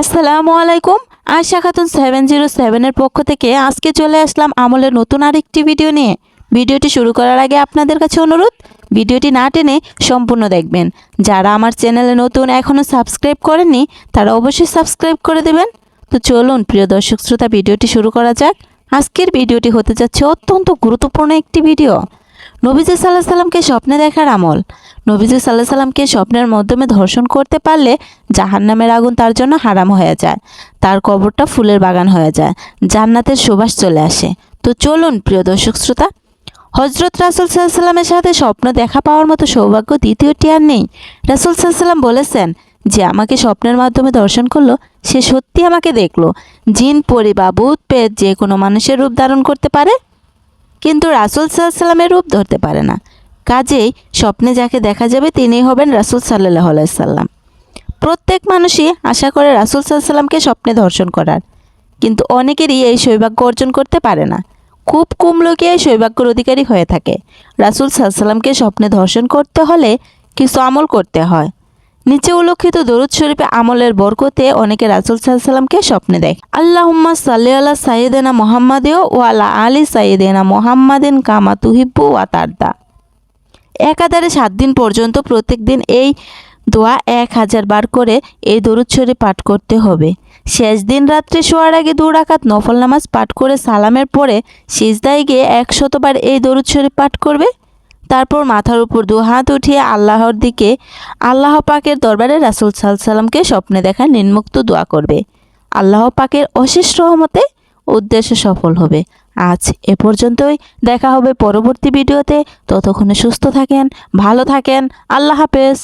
আসসালামু আলাইকুম। Ayesha Khatun seven zero সেভেনের পক্ষ থেকে আজকে চলে আসলাম আমলের নতুন আরেকটি ভিডিও নিয়ে। ভিডিওটি শুরু করার আগে আপনাদের কাছে অনুরোধ, ভিডিওটি না টেনে সম্পূর্ণ দেখবেন। যারা আমার চ্যানেলে নতুন এখনও সাবস্ক্রাইব করেননি, তারা অবশ্যই সাবস্ক্রাইব করে দেবেন। তো চলুন, প্রিয় দর্শক শ্রোতা, ভিডিওটি শুরু করা যাক। আজকের ভিডিওটি হতে যাচ্ছে অত্যন্ত গুরুত্বপূর্ণ একটি ভিডিও। নবীজি সাল্লাহ সাল্লামকে স্বপ্নে দেখার আমল নবীজি সাল্লাহ সাল্লামকে স্বপ্নের মাধ্যমে ধর্ষণ করতে পারলে জাহান্নামের আগুন তার জন্য হারাম হয়ে যায়। তার কবরটা ফুলের বাগান হয়ে যায়। জান্নাতের সুবাস চলে আসে। তো চলুন, প্রিয় দর্শক শ্রোতা হজরত রাসুল সাল্লামের সাথে স্বপ্ন দেখা পাওয়ার মতো সৌভাগ্য দ্বিতীয়টি আর নেই। রাসুল সাল্লাম বলেছেন যে, আমাকে স্বপ্নের মাধ্যমে দর্শন করল, সে সত্যি আমাকে দেখল। জিন, পরি বা ভূত, পেট যে কোনো মানুষের রূপ ধারণ করতে পারে, কিন্তু রাসুল সাল্লামের রূপ ধরতে পারে না। কাজেই স্বপ্নে যাকে দেখা যাবে তিনিই হবেন রাসুল সাল্লাহ সাল্লাম। প্রত্যেক মানুষই আশা করে রাসুল সাল্লামকে স্বপ্নে দর্শন করার। কিন্তু অনেকেরই এই সৌভাগ্য অর্জন করতে পারে না। খুব কম লোকই এই সৌভাগ্যর অধিকারী হয়ে থাকে। রাসুল সাল্লামকে স্বপ্নে দর্শন করতে হলে কিছু আমল করতে হয়। নিচে উল্লেখিত দরুদ শরীফে আমলের বরকতে অনেকে রাসুল সাল্লামকে স্বপ্নে দেয় আল্লাহুম্মা সাল্লি আল্লাহ সাইয়েদেনা মোহাম্মদেও ও আল্লাহ আলী সাইয়েদেনা মোহাম্মদিন কামা তুহিব্বু ওয়া তারদা। একাধারে সাত দিন পর্যন্ত প্রত্যেক দিন এই দোয়া এক হাজার বার করে এই দরুদ শরীফ পাঠ করতে হবে। শেষ দিন রাত্রে শোয়ার আগে দু নফল নামাজ পাঠ করে সালামের পরে সিজদায় গিয়ে একশতবার এই দরুদ শরীফ পাঠ করবে। তারপর মাথার উপর দু হাত উঠিয়ে আল্লাহর দিকে, আল্লাহ পাকের দরবারে রাসুল সাল সাল্লামকে স্বপ্নে দেখা নিম্মুক্ত দোয়া করবে। আল্লাহ পাকের অশেষ রহমতে উদ্দেশ্য সফল হবে। আজ এ পর্যন্তই। দেখা হবে পরবর্তী ভিডিওতে। ততক্ষণে সুস্থ থাকেন ভালো থাকেন। আল্লাহ হাফেজ।